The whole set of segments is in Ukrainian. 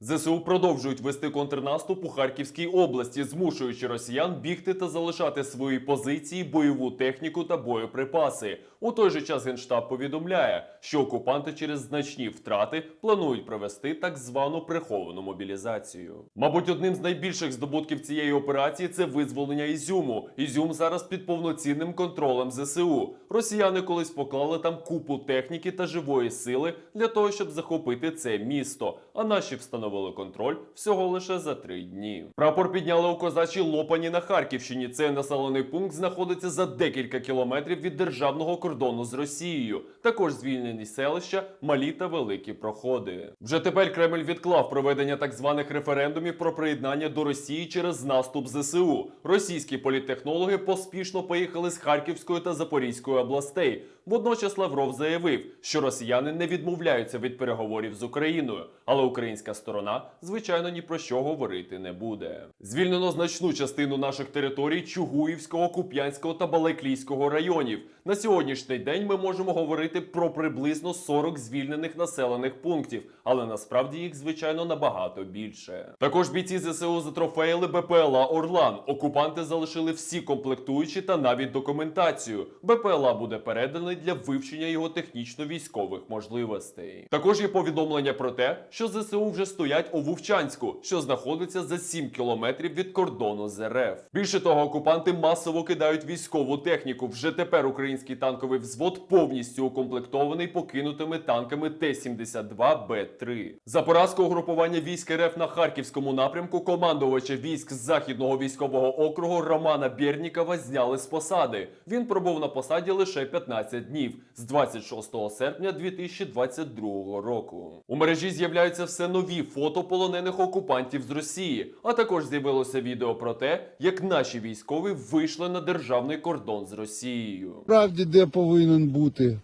ЗСУ продовжують вести контрнаступ у Харківській області, змушуючи росіян бігти та залишати свої позиції, бойову техніку та боєприпаси. У той же час генштаб повідомляє, що окупанти через значні втрати планують провести так звану приховану мобілізацію. Мабуть, одним з найбільших здобутків цієї операції це визволення Ізюму. Ізюм зараз під повноцінним контролем ЗСУ. Росіяни колись поклали там купу техніки та живої сили для того, щоб захопити це місто. А наші встановили контроль всього лише за три дні. Прапор підняли у козачій Лопані на Харківщині. Цей населений пункт знаходиться за декілька кілометрів від державного кордону з Росією. Також звільнені селища, малі та великі проходи. Вже тепер Кремль відклав проведення так званих референдумів про приєднання до Росії через наступ ЗСУ. Російські політтехнологи поспішно поїхали з Харківської та Запорізької областей. Водночас Лавров заявив, що росіяни не відмовляються від переговорів з Україною, але українська сторона, звичайно, ні про що говорити не буде. Звільнено значну частину наших територій Чугуївського, Куп'янського та Балаклійського районів. На сьогоднішній день ми можемо говорити про приблизно 40 звільнених населених пунктів, але насправді їх звичайно набагато більше. Також бійці ЗСУ затрофеїли БПЛА Орлан. Окупанти залишили всі комплектуючі та навіть документацію. БПЛА буде переданий для вивчення його технічно-військових можливостей. Також є повідомлення про те, що ЗСУ вже стоять у Вовчанську, що знаходиться за 7 кілометрів від кордону з РФ. Більше того, окупанти масово кидають військову техніку. Вже тепер український танковий взвод повністю укомплектований покинутими танками Т-72Б3. За поразку угрупування військ РФ на харківському напрямку командувача військ з західного військового округу Романа Бєрнікова зняли з посади. Він пробув на посаді лише 15 днів з 26 серпня 2022 року. У мережі з'являються все нові фото полонених окупантів з Росії, а також з'явилося відео про те, як наші військові вийшли на державний кордон з Росією. Справді, де повинен бути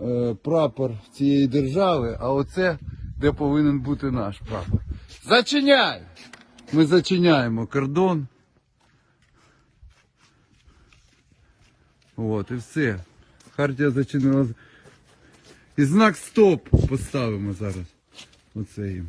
е, прапор цієї держави, а оце де повинен бути наш прапор. Зачиняй! Ми зачиняємо кордон. От, і все. Хартія зачинила. І знак стоп поставимо зараз. Оце їм.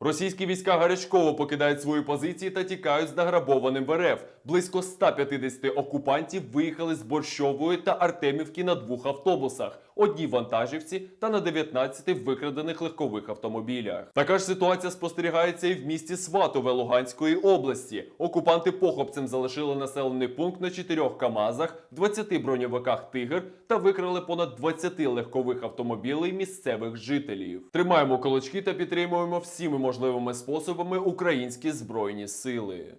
Російські війська гарячково покидають свої позиції та тікають з награбованим в РФ. Близько 150 окупантів виїхали з Борщової та Артемівки на двох автобусах, одній вантажівці та на 19 викрадених легкових автомобілях. Така ж ситуація спостерігається і в місті Сватове Луганської області. Окупанти похопцем залишили населений пункт на 4 КАМАЗах, 20 броньовиках Тигр та викрали понад 20 легкових автомобілей місцевих жителів. Тримаємо кулачки та підтримуємо всіми можливими способами українські збройні сили.